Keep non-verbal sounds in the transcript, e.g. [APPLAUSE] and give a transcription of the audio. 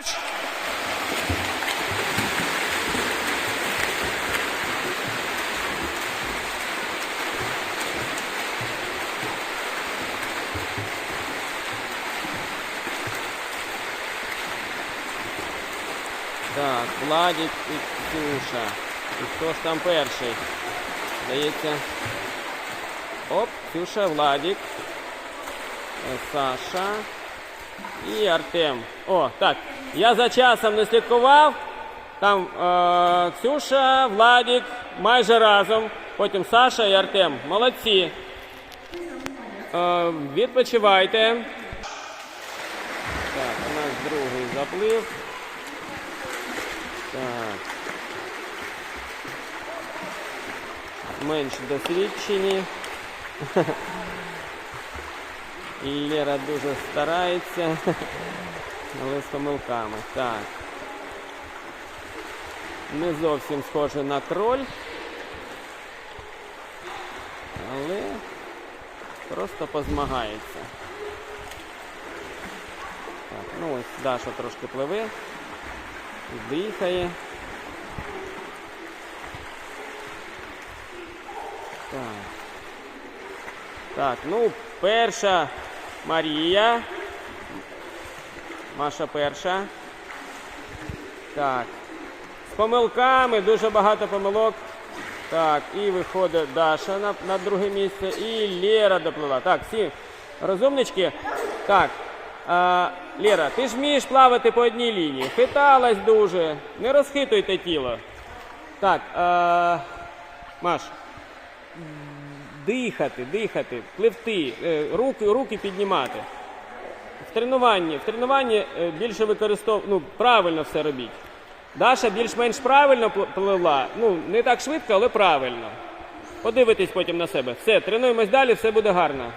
Марш! Так, Владик і Ксюша. І хто ж там перший? Здається. Оп, Ксюша, Владик. Е, Саша. І Артем. О, так. Я за часом не слідкував. Там е, Ксюша, Владик майже разом. Потім Саша і Артем. Молодці. Е, відпочивайте. Так, у нас другий заплив. Так. Менш досвідчені. [LAUGHS] Лера дуже старається, [LAUGHS] але з помилками. Так. Не зовсім схоже на кроль. Але просто позмагається. Так, ну ось Даша трошки пливе, дихає. Так. Так, ну, перша Марія. Маша перша. Так. З помилками, дуже багато помилок. Так, і виходить Даша на, на друге місце. І Лера доплила. Так, всі розумнички. Так. А, Лера, ти ж вмієш плавати по одній лінії. Хиталась дуже. Не розхитуйте тіло. Так, а, Маш, дихати, дихати, пливти, е, руки, руки піднімати. Тренуванні, в тренуванні е, більше використов... ну, правильно все робіть. Даша більш-менш правильно плила. Ну, не так швидко, але правильно. Подивитись потім на себе. Все, тренуємось далі, все буде гарно.